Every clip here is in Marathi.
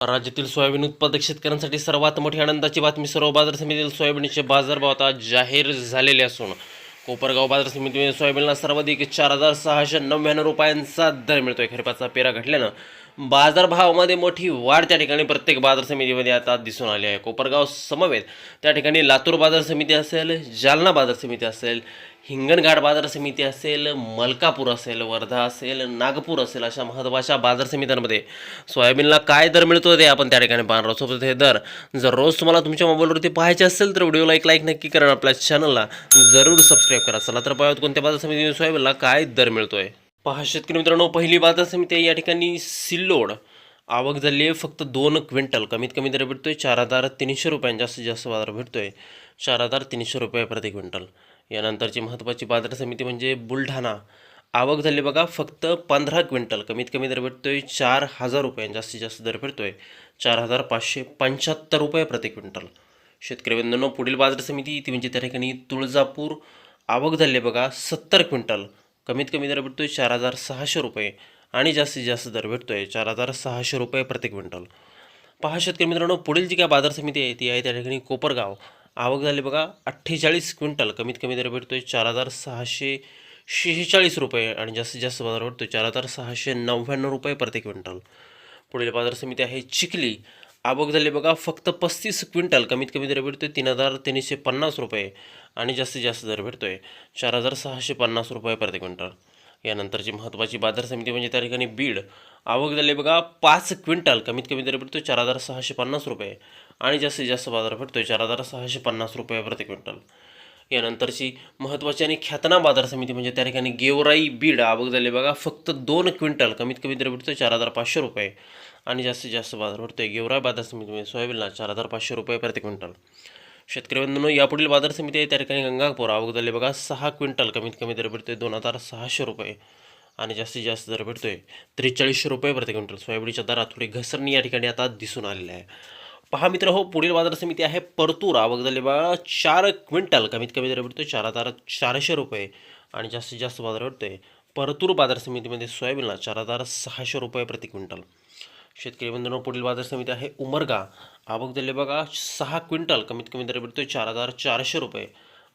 राज्यातील सोयाबीन उत्पादक शेतकऱ्यांसाठी सर्वात मोठी आनंदाची बातमी सर्व बाजार समितीतील सोयाबीनचे बाजारभाव आता जाहीर झालेले असून कोपरगाव बाजार समितीमध्ये सोयाबीनला सर्वाधिक चार हजार सहाशे नव्याण्णव रुपयांचा दर मिळतोय. खरीपाचा पेरा घटल्यानं बाजारभावामध्ये मोठी वाढ त्या ठिकाणी प्रत्येक बाजार समितीमध्ये आता दिसून आली आहे. कोपरगाव समवेत त्या ठिकाणी लातूर बाजार समिती असेल जालना बाजार समिती असेल हिंगणघाट बाजार समिती असेल मलकापूर असेल वर्धा असेल नागपूर असेल अशा महत्त्वाच्या बाजार समित्यांमध्ये सोयाबीनला काय दर मिळतो ते आपण त्या ठिकाणी पाहणार सोबत हे दर जर रोज तुम्हाला तुमच्या मोबाईलवरती पाहायचे असेल तर व्हिडिओला एक लाईक नक्की करा आपल्या चॅनलला जरूर सबस्क्राईब करा. चला तर पाहूयात कोणत्या बाजार समितीने सोयाबीनला काय दर मिळतोय. पहा शेतकरी मित्रांनो पहिली बाजार समिती आहे. या ठिकाणी सिल्लोड आवक झाली आहे. फक्त दोन क्विंटल कमीत कमी दर भेटतोय. चार हजार तीनशे रुपयांनी जास्तीत जास्त बाजार भेटतोय. चार हजार तीनशे रुपये प्रति क्विंटल. यानंतरची महत्त्वाची बाजार समिती म्हणजे बुलढाणा. आवक झाली बघा फक्त पंधरा क्विंटल कमीत कमी दर भेटतोय. चार हजार रुपये जास्तीत जास्त दर भेटतोय. चार हजार पाचशे पंच्याहत्तर रुपये प्रति क्विंटल. शेतकरी बंधूंनो पुढील बाजार समिती ती म्हणजे त्या ठिकाणी तुळजापूर. आवक झाली बघा सत्तर क्विंटल. कमीत कमी दर भेटतो आहे चार हजार सहाशे रुपये आणि जास्तीत जास्त दर भेटतो आहे चार हजार सहाशे रुपये प्रति क्विंटल. पहा शेतकरी मित्रांनो पुढील जी काय बाजार समिती आहे ती आहे त्या ठिकाणी कोपरगाव. आवक झाली बघा अठ्ठेचाळीस क्विंटल कमीत कमी दर भेटतो आहे चार हजार सहाशे शेहेचाळीस रुपये आणि जास्तीत जास्त बाजार भेटतोय चार हजार सहाशे नव्याण्णव रुपये प्रति क्विंटल. पुढील बाजार समिती आहे चिखली. आवक झाली बघा फक्त पस्तीस क्विंटल कमीत कमी दर भेटतो आहे तीन हजार तीनशे पन्नास रुपये आणि जास्तीत जास्त दर भेटतो आहे चार हजार सहाशे पन्नास रुपये प्रति क्विंटल. यानंतरची महत्त्वाची बाजार समिती म्हणजे त्या ठिकाणी बीड. आवक झाली बघा पाच क्विंटल कमीत कमी दर भेटतोय चार हजार सहाशे पन्नास रुपये आणि जास्तीत जास्त बाजार भेटतो आहे चार हजार सहाशे पन्नास रुपये प्रति क्विंटल. यानंतरची महत्त्वाची आणि ख्यातना बाजार समिती म्हणजे त्या ठिकाणी गेवराई बीड आवक झाली बघा फक्त दोन क्विंटल कमीत कमी दर भेटतो चार हजार पाचशे रुपये. आणि जास्तीत जास्त बाजार भेटतोय गेवराई बाजार समितीमध्ये म्हणजे सोयाबीनला चार हजार पाचशे रुपये प्रति क्विंटल. शेतकरी बंधूंनो यापुढील बाजार समिती आहे त्या ठिकाणी गंगापूर आवक झाली बघा सहा क्विंटल कमीत कमी दर भेटतोय दोन हजार सहाशे रुपये. आणि जास्तीत जास्त दर भेटतोय त्रेचाळीसशे रुपये प्रति क्विंटल. सोयाबीनच्या दरात थोडी घसरणी या ठिकाणी आता दिसून आलेली आहे. पहा मित्र हो पुढील बाजार समिती आहे परतूर. आवक झाली बघा चार क्विंटल कमीत कमी दर भेटतो चार हजार चारशे रुपये आणि जास्तीत जास्त बाजार भेटतोय परतूर बाजार समितीमध्ये सोयाबीनला चार हजार सहाशे रुपये प्रति क्विंटल. शेतकरी बंधूंनो पुढील बाजार समिती आहे उमरगा. आवक दिले बघा सहा क्विंटल कमीत कमी दर भेटतोय चार हजार चारशे रुपये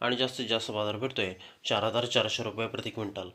आणि जास्तीत जास्त बाजार भेटतोय चार हजार चारशे रुपये प्रति क्विंटल.